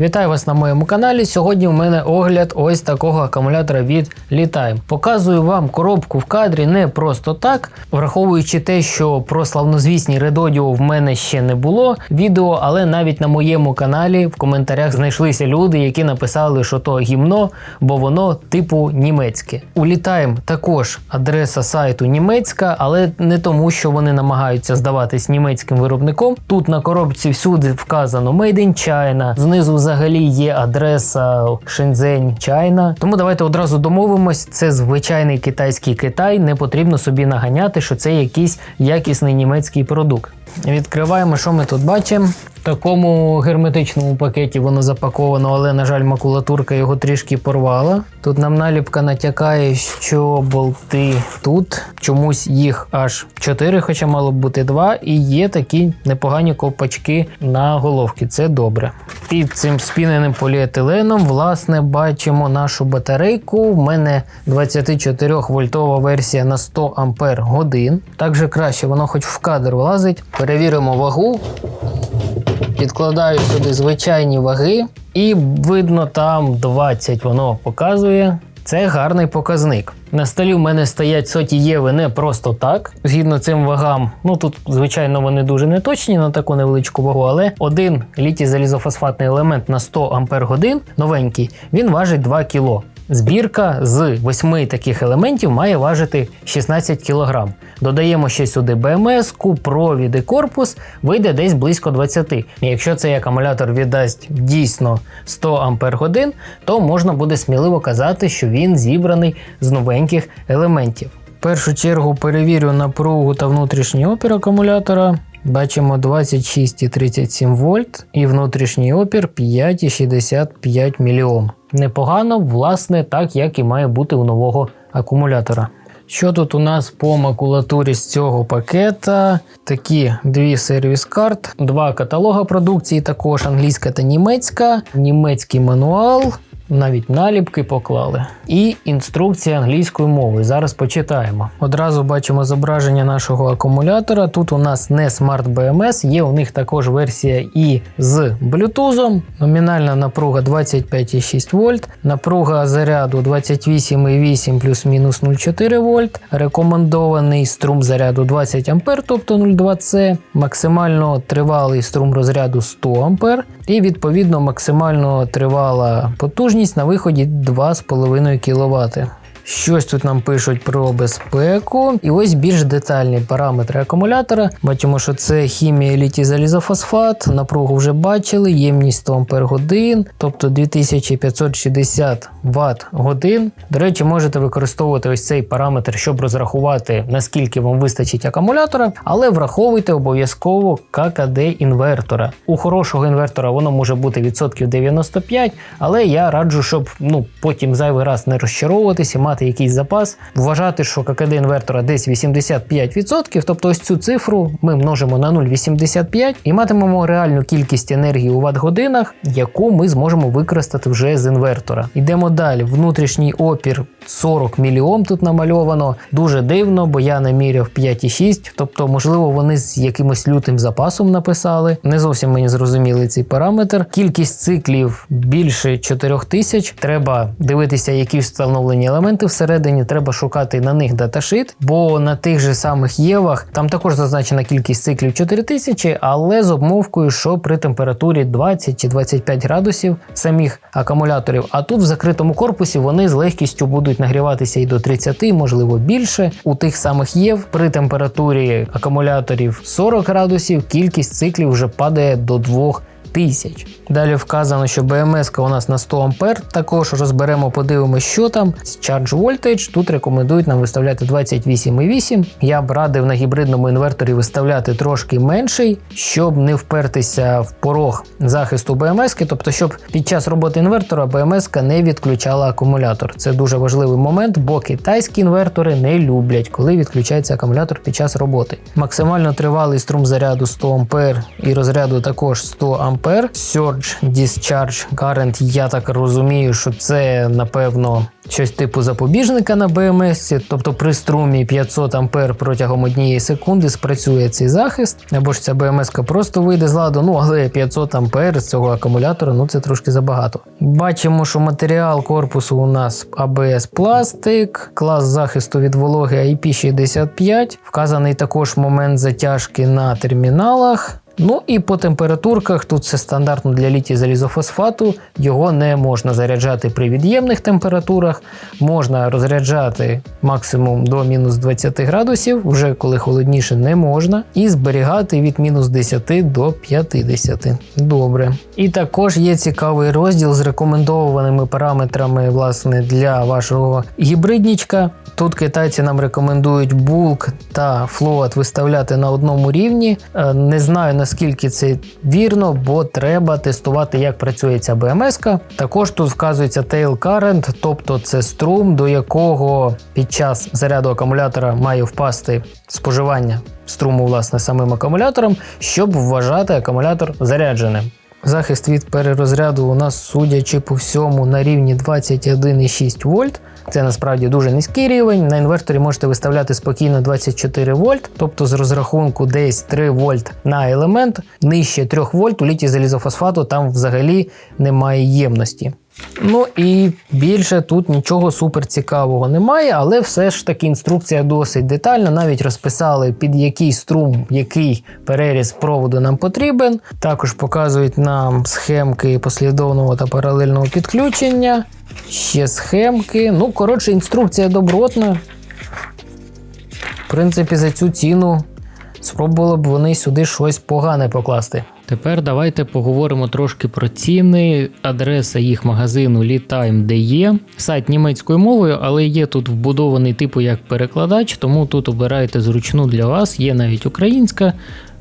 Вітаю вас на моєму каналі. Сьогодні у мене огляд ось такого акумулятора від Litime. Показую вам коробку в кадрі не просто так, враховуючи те, що про славнозвісні Audio в мене ще не було відео, але навіть на моєму каналі в коментарях знайшлися люди, які написали, що то гімно, бо воно типу німецьке. У Litime також адреса сайту німецька, але не тому, що вони намагаються здаватись німецьким виробником. Тут на коробці всюди вказано Made in China, знизу взагалі є адреса Шензень Чайна. Тому давайте одразу домовимось. Це звичайний китайський Китай. Не потрібно собі наганяти, що це якийсь якісний німецький продукт. Відкриваємо, що ми тут бачимо. В такому герметичному пакеті воно запаковано, але, на жаль, макулатурка його трішки порвала. Тут нам наліпка натякає, що болти тут. Чомусь їх аж 4, хоча мало б бути 2. І є такі непогані ковпачки на головки. Це добре. Під цим спіненим поліетиленом, власне, бачимо нашу батарейку. В мене 24 вольтова версія на 100 ампер годин. Так же краще, воно хоч в кадр влазить. Перевіримо вагу. Підкладаю сюди звичайні ваги, і видно, там 20 воно показує. Це гарний показник. На столі в мене стоять соті єви не просто так. Згідно цим вагам, ну тут, звичайно, вони дуже неточні на таку невеличку вагу, але один літій залізофосфатний елемент на 100 ампер годин новенький, він важить 2 кг. Збірка з восьми таких елементів має важити 16 кг. Додаємо ще сюди БМС-ку, провід і корпус, вийде десь близько 20. І якщо цей акумулятор віддасть дійсно 100 Ампер годин, то можна буде сміливо казати, що він зібраний з новеньких елементів. В першу чергу перевірю напругу та внутрішній опір акумулятора. Бачимо 26,37 вольт і внутрішній опір 5,65 мОм. Непогано, власне, так як і має бути у нового акумулятора. Що тут у нас по макулатурі з цього пакета? Такі дві сервіс карт, два каталога продукції, також англійська та німецька, німецький мануал. Навіть наліпки поклали. І інструкція англійською мовою. Зараз почитаємо. Одразу бачимо зображення нашого акумулятора. Тут у нас не Smart BMS, є у них також версія і з Bluetooth. Номінальна напруга 25,6 вольт, напруга заряду 28,8 плюс-мінус 0,4 вольт. Рекомендований струм заряду 20 А, тобто 0,2С, максимально тривалий струм розряду 100 А, і відповідно максимально тривала потужність на виході 2,5 кВт. Щось тут нам пишуть про безпеку. І ось більш детальні параметри акумулятора. Бачимо, що це хімія літій залізофосфат, напругу вже бачили, ємність 100 годин, тобто 2560 Вт годин. До речі, можете використовувати ось цей параметр, щоб розрахувати, наскільки вам вистачить акумулятора, але враховуйте обов'язково ККД інвертора. У хорошого інвертора воно може бути відсотків 95, але я раджу, щоб ну потім зайвий раз не розчаровуватися, мати якийсь запас, вважати, що ККД інвертора десь 85%, тобто ось цю цифру ми множимо на 0,85 і матимемо реальну кількість енергії у ватт-годинах, яку ми зможемо використати вже з інвертора. Йдемо далі. Внутрішній опір 40 мільйом тут намальовано. Дуже дивно, бо я наміряв 5,6, тобто, можливо, вони з якимось лютим запасом написали. Не зовсім мені зрозуміли цей параметр. Кількість циклів більше 4000. Треба дивитися, які встановлені елементи всередині. Треба шукати на них даташит, бо на тих же самих євах там також зазначена кількість циклів 4000, але з обмовкою, що при температурі 20 чи 25 градусів самих акумуляторів. А тут в закритому корпусі вони з легкістю будуть нагріватися і до 30, можливо більше. У тих самих єв при температурі акумуляторів 40 градусів кількість циклів вже падає до 2 тисяч. Далі вказано, що БМС у нас на 100 А. Також розберемо, подивимося, що там. З Charge Voltage тут рекомендують нам виставляти 28,8. Я б радив на гібридному інверторі виставляти трошки менший, щоб не впертися в порог захисту БМС, тобто, щоб під час роботи інвертора БМС не відключала акумулятор. Це дуже важливий момент, бо китайські інвертори не люблять, коли відключається акумулятор під час роботи. Максимально тривалий струм заряду 100 А і розряду також 100 А ампер. Surge Discharge Current, я так розумію, що це напевно щось типу запобіжника на BMS, тобто при струмі 500 ампер протягом однієї секунди спрацює цей захист, або ж ця БМС просто вийде з ладу, ну але 500 ампер з цього акумулятора ну це трошки забагато. Бачимо, що матеріал корпусу у нас ABS пластик, клас захисту від вологи IP65, вказаний також момент затяжки на терміналах. Ну і по температурках тут це стандартно для літій залізофосфату. Його не можна заряджати при від'ємних температурах, можна розряджати максимум до мінус 20 градусів, вже коли холодніше не можна, і зберігати від мінус 10 до 50. Добре. І також є цікавий розділ з рекомендованими параметрами власне, для вашого гібриднічка. Тут китайці нам рекомендують булк та флоат виставляти на одному рівні. Е, Не знаю наскільки це вірно, бо треба тестувати, як працює ця БМС. Також тут вказується tail current, тобто це струм, до якого під час заряду акумулятора має впасти споживання струму власне самим акумулятором, щоб вважати акумулятор зарядженим. Захист від перерозряду у нас, судячи по всьому, на рівні 21,6 вольт. Це насправді дуже низький рівень. На інверторі можете виставляти спокійно 24 вольт, тобто з розрахунку десь 3 вольт на елемент, нижче 3 вольт у літі залізофосфату там взагалі немає ємності. Ну і більше тут нічого супер цікавого немає, але все ж таки інструкція досить детальна. Навіть розписали, під який струм, який переріз проводу нам потрібен. Також показують нам схемки послідовного та паралельного підключення. Ще схемки. Ну, коротше, інструкція добротна. В принципі, за цю ціну спробували б вони сюди щось погане покласти. Тепер давайте поговоримо трошки про ціни. Адреса їх магазину Litime де. Сайт німецькою мовою, але є тут вбудований типу як перекладач, тому тут обирайте зручну для вас, є навіть українська.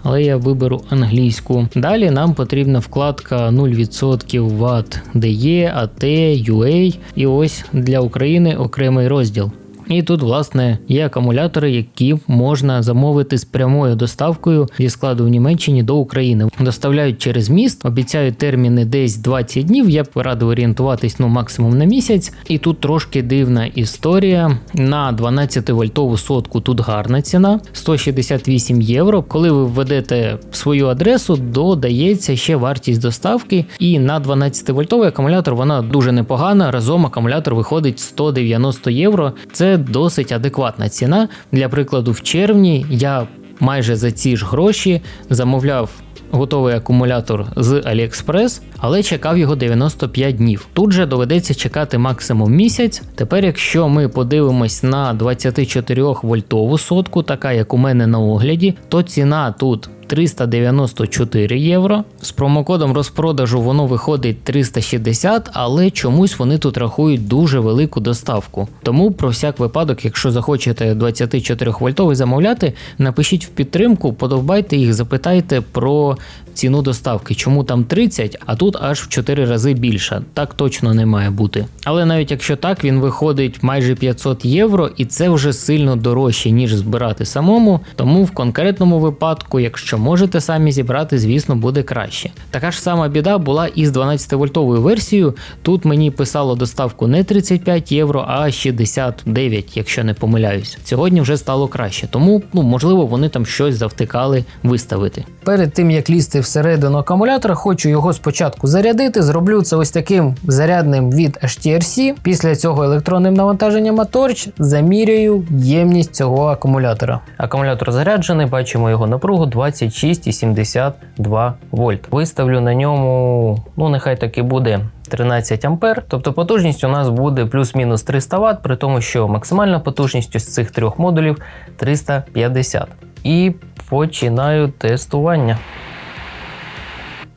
Але я виберу англійську. Далі нам потрібна вкладка 0% Watt DE, AT, UA і ось для України окремий розділ. І тут, власне, є акумулятори, які можна замовити з прямою доставкою зі складу в Німеччині до України. Доставляють через міст, обіцяють терміни десь 20 днів. Я б радив орієнтуватись ну максимум на місяць. І тут трошки дивна історія. На 12 вольтову сотку тут гарна ціна 168 євро. Коли ви введете свою адресу, додається ще вартість доставки. І на 12 вольтовий акумулятор вона дуже непогана. Разом акумулятор виходить 190 євро. Це досить адекватна ціна. Для прикладу, в червні я майже за ці ж гроші замовляв. Готовий акумулятор з AliExpress, але чекав його 95 днів. Тут же доведеться чекати максимум місяць. Тепер, якщо ми подивимось на 24 вольтову сотку, така як у мене на огляді, то ціна тут 394 євро. З промокодом розпродажу воно виходить 360, але чомусь вони тут рахують дуже велику доставку. Тому про всяк випадок, якщо захочете 24 вольтовий замовляти, напишіть в підтримку, подовбайте їх, запитайте про ціну доставки, чому там 30, а тут аж в 4 рази більше. Так точно не має бути. Але навіть якщо так, він виходить майже 500 євро, і це вже сильно дорожче, ніж збирати самому. Тому в конкретному випадку, якщо можете самі зібрати, звісно, буде краще. Така ж сама біда була і з 12 вольтовою версією. Тут мені писало доставку не 35 євро, а 69, якщо не помиляюсь. Сьогодні вже стало краще, тому ну можливо вони там щось завтикали виставити. Перед тим як лізти всередину акумулятора, хочу його спочатку зарядити. Зроблю це ось таким зарядним від HTRC. Після цього електронним навантаженням моторч заміряю ємність цього акумулятора. Акумулятор заряджений, бачимо його напругу 26,72 вольт. Виставлю на ньому, ну нехай таки буде. 13 ампер, тобто потужність у нас буде плюс-мінус 300 Вт, при тому, що максимальна потужність із цих трьох модулів 350. І починаю тестування.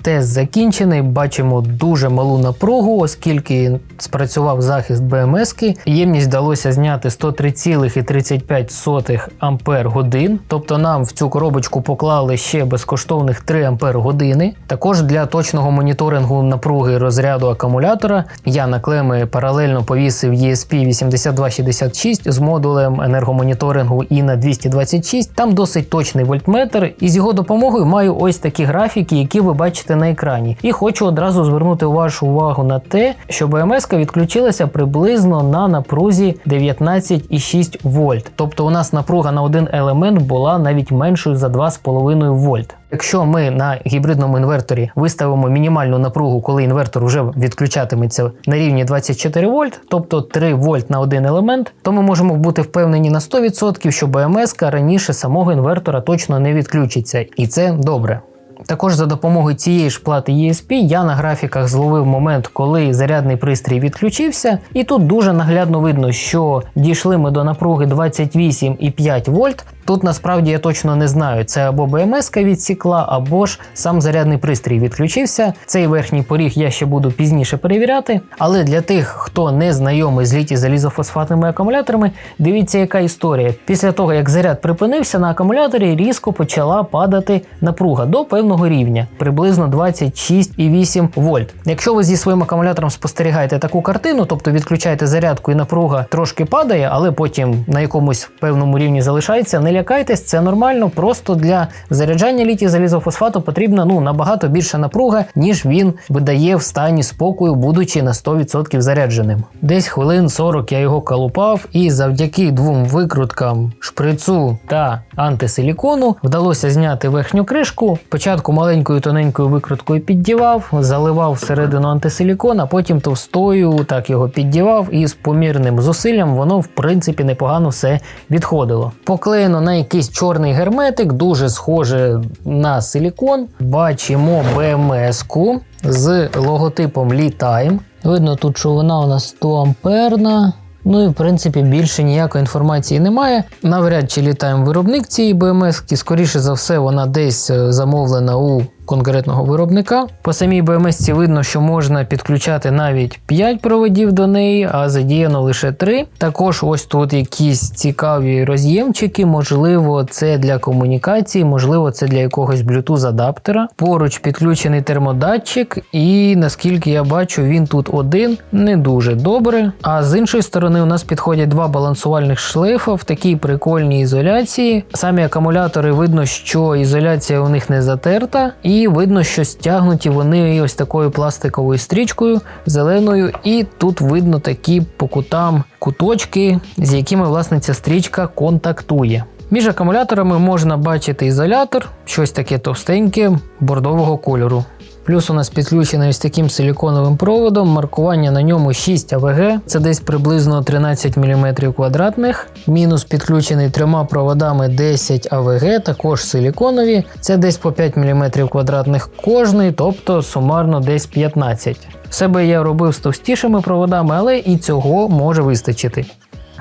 Тест закінчений, бачимо дуже малу напругу, оскільки спрацював захист БМС. -ки. Ємність вдалося зняти 103,35 ампер годин. Тобто нам в цю коробочку поклали ще безкоштовних 3 ампер години. Також для точного моніторингу напруги розряду акумулятора я на клеми паралельно повісив ESP 8266 з модулем енергомоніторингу INA 226. Там досить точний вольтметр, і з його допомогою маю ось такі графіки, які ви бачите на екрані. І хочу одразу звернути вашу увагу на те, що БМС відключилася приблизно на напрузі 19,6 вольт. Тобто у нас напруга на один елемент була навіть меншою за 2,5 вольт. Якщо ми на гібридному інверторі виставимо мінімальну напругу, коли інвертор вже відключатиметься на рівні 24 вольт, тобто 3 вольт на один елемент, то ми можемо бути впевнені на 100%, що БМС раніше самого інвертора точно не відключиться, і це добре. Також за допомогою цієї ж плати ESP я на графіках зловив момент, коли зарядний пристрій відключився, і тут дуже наглядно видно, що дійшли ми до напруги 28,5 вольт, Тут насправді я точно не знаю, це або БМС відсікла, або ж сам зарядний пристрій відключився. Цей верхній поріг я ще буду пізніше перевіряти. Але для тих, хто не знайомий з літі залізофосфатними акумуляторами, дивіться, яка історія. Після того, як заряд припинився, на акумуляторі різко почала падати напруга до певного рівня, приблизно 26,8 вольт. Якщо ви зі своїм акумулятором спостерігаєте таку картину, тобто відключаєте зарядку і напруга трошки падає, але потім на якомусь певному рівні залишається, не лякайтесь, це нормально. Просто для заряджання літій залізофосфату потрібна ну набагато більша напруга, ніж він видає в стані спокою, будучи на 100% зарядженим. Десь хвилин 40 я його калупав, і завдяки двом викруткам шприцу та антисилікону вдалося зняти верхню кришку. Спочатку маленькою тоненькою викруткою піддівав, заливав всередину антисилікон, а потім товстою так його піддівав, і з помірним зусиллям воно в принципі непогано все відходило. Поклеєно на якийсь чорний герметик, дуже схоже на силікон. Бачимо БМС-ку з логотипом Li-Time. Видно тут, що вона у нас 100 амперна. Ну і в принципі більше ніякої інформації немає. Навряд чи літаємо виробник цієї БМС, скоріше за все, вона десь е, замовлена у конкретного виробника. По самій БМС видно, що можна підключати навіть 5 проводів до неї, а задіяно лише 3. Також ось тут якісь цікаві роз'ємчики, можливо, це для комунікації, можливо, це для якогось Bluetooth адаптера. Поруч підключений термодатчик, і наскільки я бачу, він тут один не дуже добре. А з іншої сторони, у нас підходять два балансувальних шлейфа в такій прикольній ізоляції. Самі акумулятори видно, що ізоляція у них не затерта. І і видно, що стягнуті вони ось такою пластиковою стрічкою зеленою, і тут видно такі по кутам куточки, з якими власне ця стрічка контактує. Між акумуляторами можна бачити ізолятор, щось таке товстеньке бордового кольору. Плюс у нас підключений ось таким силіконовим проводом. Маркування на ньому 6 АВГ, це десь приблизно 13 мм квадратних. Мінус підключений трьома проводами 10 АВГ, також силіконові. Це десь по 5 мм квадратних кожний, тобто сумарно десь 15. Себе я робив з товстішими проводами, але і цього може вистачити.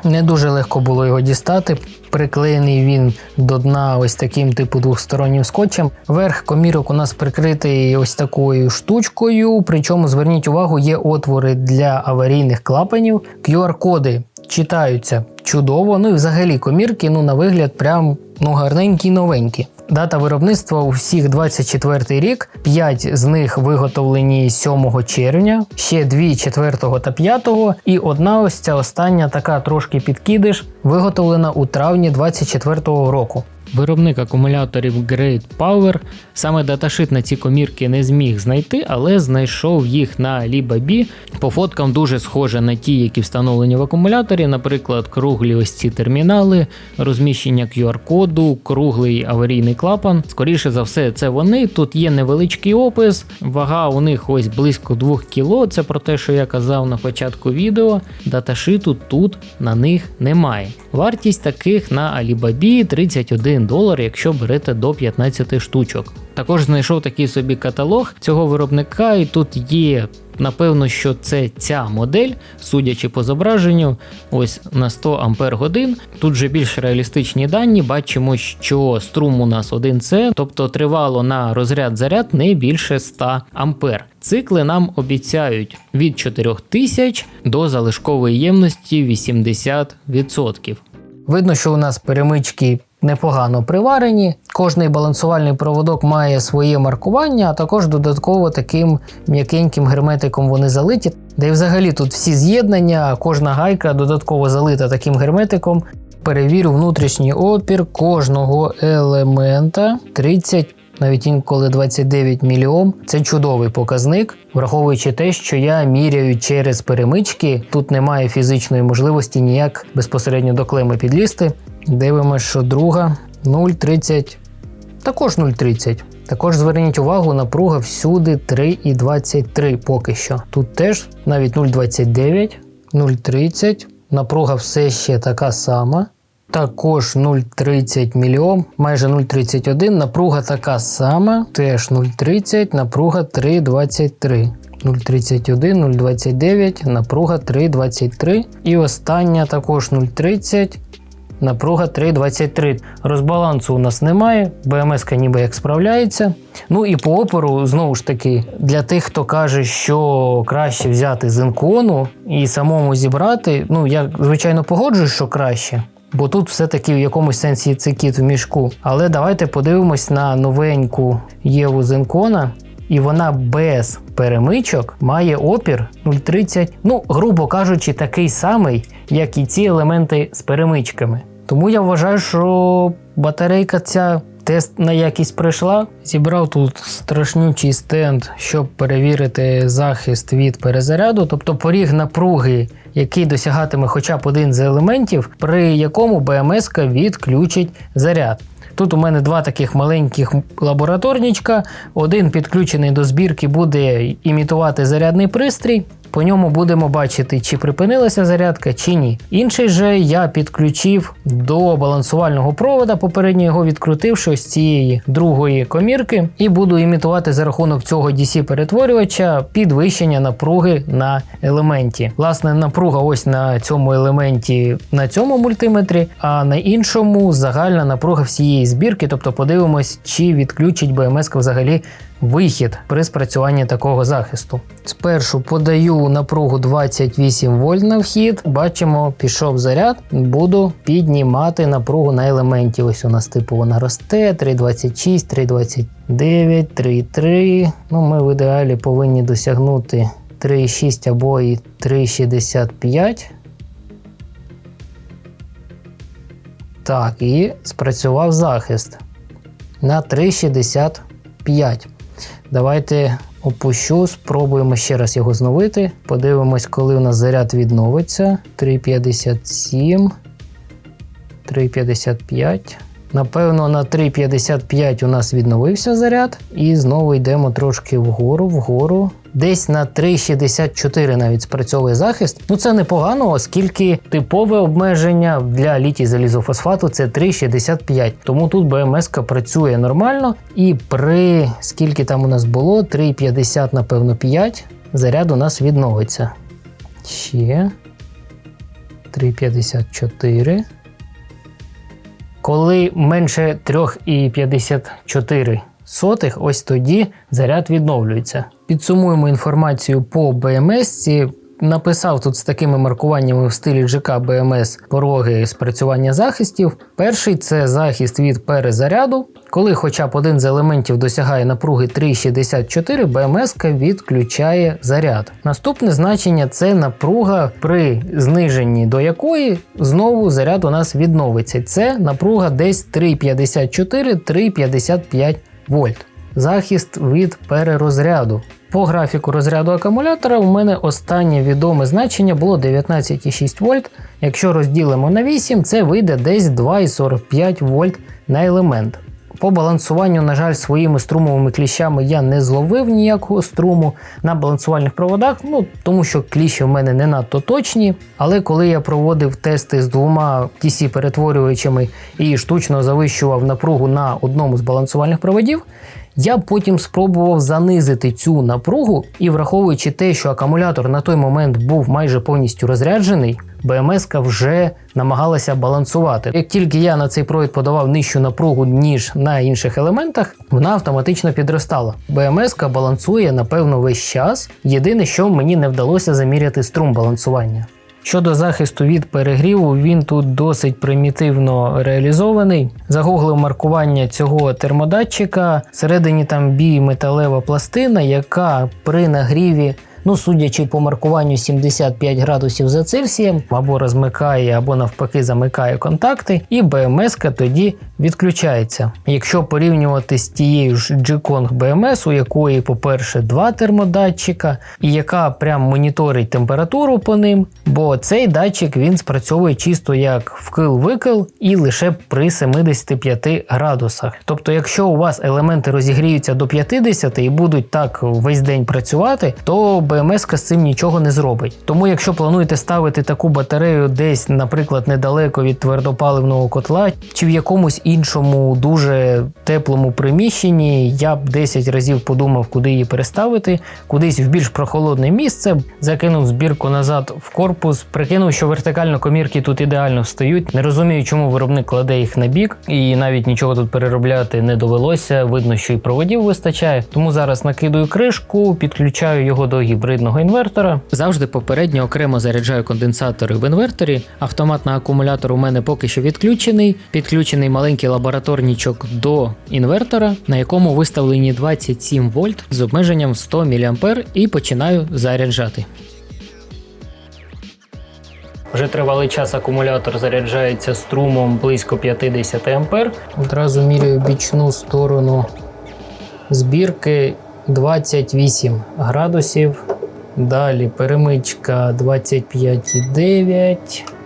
Не дуже легко було його дістати. Приклеєний він до дна ось таким типу двостороннім скотчем. Верх комірок у нас прикритий ось такою штучкою. Причому зверніть увагу, є отвори для аварійних клапанів. QR-коди читаються чудово. Ну і взагалі комірки ну, на вигляд прям ну, гарненькі новенькі. Дата виробництва у всіх 24 рік, 5 з них виготовлені 7 червня, ще 2 4 та 5, і одна ось ця остання така трошки підкидиш, виготовлена у травні 24 року. Виробник акумуляторів Great Power саме даташит на ці комірки не зміг знайти, але знайшов їх на Alibaba. По фоткам дуже схоже на ті, які встановлені в акумуляторі, наприклад, круглі ось ці термінали, розміщення QR-коду, круглий аварійний клапан. Скоріше за все, це вони. Тут є невеличкий опис, вага у них ось близько 2 кг. Це про те, що я казав на початку відео. Даташиту тут на них немає. Вартість таких на Alibaba 31 долар, якщо берете до 15 штучок. Також знайшов такий собі каталог цього виробника, і тут є. Напевно, що це ця модель, судячи по зображенню, ось на 100 Ампер годин. Тут вже більш реалістичні дані. Бачимо, що струм у нас 1С, тобто тривало на розряд заряд не більше 100 Ампер. Цикли нам обіцяють від 4000 до залишкової ємності 80%. Видно, що у нас перемички непогано приварені. Кожний балансувальний проводок має своє маркування, а також додатково таким м'якеньким герметиком вони залиті. Де й взагалі тут всі з'єднання, кожна гайка додатково залита таким герметиком. Перевірю внутрішній опір кожного елемента 30 навіть інколи 29 мільйон. Це чудовий показник, враховуючи те, що я міряю через перемички. Тут немає фізичної можливості ніяк безпосередньо до клеми підлізти. Дивимося, що друга 0,30, також 0,30. Також зверніть увагу, напруга всюди 3,23 поки що. Тут теж навіть 0,29, 0,30. Напруга все ще така сама. Також 0,30 мільйон, майже 0,31. Напруга така сама, теж 0,30, напруга 3,23. 0,31, 0,29, напруга 3,23. І остання також 0,30. Напруга 3,23. Розбалансу у нас немає. БМС ніби як справляється. Ну і по опору, знову ж таки, для тих, хто каже, що краще взяти з інкону і самому зібрати. Ну, я звичайно погоджуюсь, що краще. Бо тут все-таки в якомусь сенсі це кіт в мішку. Але давайте подивимось на новеньку Єву з інкона. І вона без перемичок має опір 0,30, ну, грубо кажучи, такий самий, як і ці елементи з перемичками. Тому я вважаю, що батарейка ця тест на якість пройшла. Зібрав тут страшнючий стенд, щоб перевірити захист від перезаряду, тобто поріг напруги, який досягатиме хоча б один з елементів, при якому БМС відключить заряд. Тут у мене два таких маленьких лабораторнічка. Один підключений до збірки буде імітувати зарядний пристрій. По ньому будемо бачити, чи припинилася зарядка, чи ні. Інший же я підключив до балансувального провода, попередньо його відкрутивши з цієї другої комірки, і буду імітувати за рахунок цього DC-перетворювача підвищення напруги на елементі. Власне, напруга ось на цьому елементі на цьому мультиметрі, а на іншому загальна напруга всієї збірки. Тобто подивимось, чи відключить БМС взагалі вихід при спрацюванні такого захисту. Спершу подаю напругу 28 вольт на вхід. Бачимо, пішов заряд, буду піднімати напругу на елементі. Ось у нас типу вона росте 3,26, 3,29, 3,3. Ну, Ми в ідеалі повинні досягнути 3,6 або і 3,65. Так, і спрацював захист на 3,65. Давайте опущу, спробуємо ще раз його зновити. Подивимось, коли у нас заряд відновиться. 3,57, 3,55. Напевно, на 3,55 у нас відновився заряд. І знову йдемо трошки вгору, вгору. Десь на 3,64 навіть спрацьовує захист. Ну це непогано, оскільки типове обмеження для літій залізофосфату це 3,65. Тому тут БМС працює нормально. І при скільки там у нас було, 3,50, напевно, 5, заряд у нас відновиться. Ще 3,54. Коли менше 3,54 сотих, ось тоді заряд відновлюється. Підсумуємо інформацію по БМС. Написав тут з такими маркуваннями в стилі GK BMS пороги спрацювання захистів. Перший це захист від перезаряду. Коли хоча б один з елементів досягає напруги 3,64, BMS відключає заряд. Наступне значення це напруга, при зниженні до якої знову заряд у нас відновиться. Це напруга десь 3,54-3,55 вольт. Захист від перерозряду. По графіку розряду акумулятора у мене останнє відоме значення було 19,6 вольт. Якщо розділимо на 8, це вийде десь 2,45 вольт на елемент. По балансуванню, на жаль, своїми струмовими кліщами я не зловив ніякого струму на балансувальних проводах, ну тому що кліщі в мене не надто точні. Але коли я проводив тести з двома tc перетворювачами і штучно завищував напругу на одному з балансувальних проводів, я потім спробував занизити цю напругу і, враховуючи те, що акумулятор на той момент був майже повністю розряджений, БМС вже намагалася балансувати. Як тільки я на цей провід подавав нижчу напругу, ніж на інших елементах, вона автоматично підростала. БМС балансує напевно весь час. Єдине, що мені не вдалося заміряти струм балансування. Щодо захисту від перегріву, він тут досить примітивно реалізований. Загуглив маркування цього термодатчика. Всередині там бій металева пластина, яка при нагріві Ну, судячи по маркуванню 75 градусів за Цельсієм, або розмикає, або навпаки замикає контакти, і БМС тоді відключається. Якщо порівнювати з тією ж G-Kong BMS, у якої, по-перше, два термодатчика, і яка прям моніторить температуру по ним, бо цей датчик він спрацьовує чисто як вкил-викил і лише при 75 градусах. Тобто, якщо у вас елементи розігріються до 50 і будуть так весь день працювати, то БМС з цим нічого не зробить. Тому, якщо плануєте ставити таку батарею десь, наприклад, недалеко від твердопаливного котла, чи в якомусь іншому дуже теплому приміщенні, я б 10 разів подумав, куди її переставити, кудись в більш прохолодне місце, закинув збірку назад в корпус, прикинув, що вертикально комірки тут ідеально встають. Не розумію, чому виробник кладе їх на бік, і навіть нічого тут переробляти не довелося. Видно, що і проводів вистачає. Тому зараз накидую кришку, підключаю його до гібридного інвертора. Завжди попередньо окремо заряджаю конденсатори в інверторі. Автомат на акумулятор у мене поки що відключений. Підключений маленький лабораторнічок до інвертора, на якому виставлені 27 вольт з обмеженням 100 мА і починаю заряджати. Вже тривалий час акумулятор заряджається струмом близько 50 А. Одразу міряю бічну сторону збірки 28 градусів. Далі перемичка 25,9.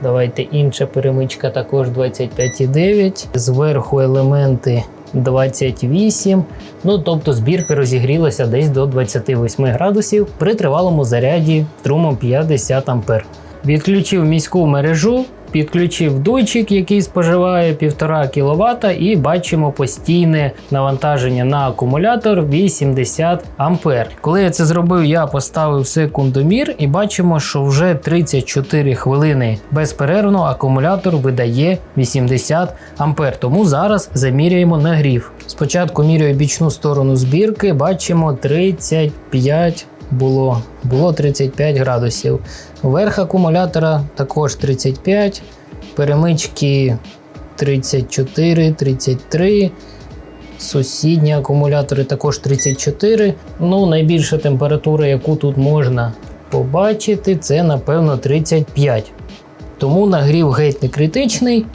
Давайте інша перемичка також 25,9. Зверху елементи 28. Ну тобто збірка розігрілася десь до 28 градусів при тривалому заряді струмом 50 А. Відключив міську мережу, підключив дойчик, який споживає 1,5 кВт, і бачимо постійне навантаження на акумулятор 80 А. Коли я це зробив, я поставив секундомір і бачимо, що вже 34 хвилини безперервно акумулятор видає 80 А. Тому зараз заміряємо нагрів. Спочатку міряю бічну сторону збірки, бачимо 35 було, було 35 градусів. Верх акумулятора також 35, перемички 34, 33. Сусідні акумулятори також 34. Ну, найбільша температура, яку тут можна побачити, це напевно 35. Тому нагрів геть не критичний,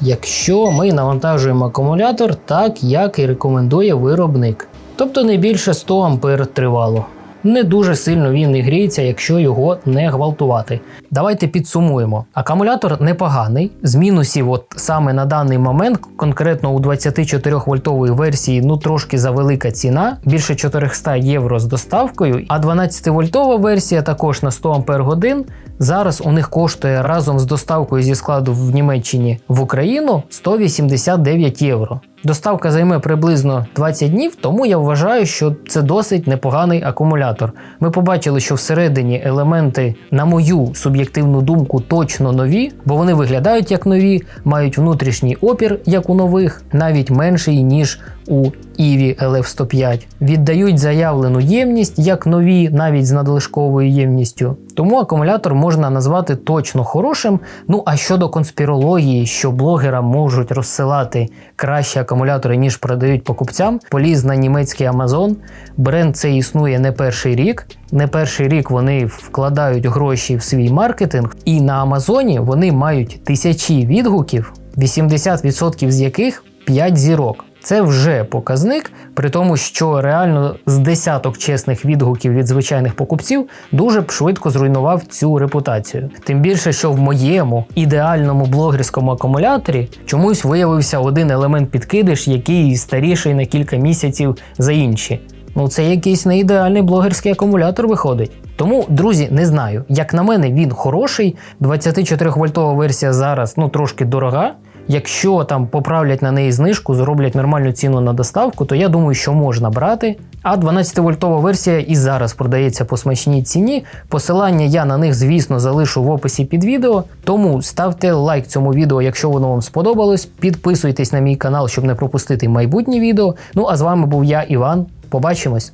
якщо ми навантажуємо акумулятор так, як і рекомендує виробник. Тобто не більше 100 А тривало не дуже сильно він і гріється, якщо його не гвалтувати. Давайте підсумуємо. Акумулятор непоганий. З мінусів, от саме на даний момент, конкретно у 24 вольтової версії, ну трошки завелика ціна, більше 400 євро з доставкою. А 12 вольтова версія також на 100 Ампер годин. Зараз у них коштує разом з доставкою зі складу в Німеччині в Україну 189 євро. Доставка займе приблизно 20 днів, тому я вважаю, що це досить непоганий акумулятор. Ми побачили, що всередині елементи, на мою суб'єктивну думку, точно нові, бо вони виглядають як нові, мають внутрішній опір, як у нових, навіть менший ніж у EVI LF105. Віддають заявлену ємність як нові, навіть з надлишковою ємністю. Тому акумулятор можна назвати точно хорошим. Ну а щодо конспірології, що блогерам можуть розсилати кращі акумулятори, ніж продають покупцям, поліз на німецький Amazon. Бренд це існує не перший рік. Не перший рік вони вкладають гроші в свій маркетинг, і на Амазоні вони мають тисячі відгуків, 80% з яких 5 зірок. Це вже показник, при тому, що реально з десяток чесних відгуків від звичайних покупців дуже б швидко зруйнував цю репутацію. Тим більше, що в моєму ідеальному блогерському акумуляторі чомусь виявився один елемент підкидиш, який старіший на кілька місяців за інші. Ну це якийсь не ідеальний блогерський акумулятор виходить. Тому, друзі, не знаю. Як на мене, він хороший. 24 вольтова версія зараз ну трошки дорога. Якщо там поправлять на неї знижку, зроблять нормальну ціну на доставку, то я думаю, що можна брати. А 12-вольтова версія і зараз продається по смачній ціні. Посилання я на них, звісно, залишу в описі під відео. Тому ставте лайк цьому відео, якщо воно вам сподобалось. Підписуйтесь на мій канал, щоб не пропустити майбутні відео. Ну а з вами був я, Іван. Побачимось!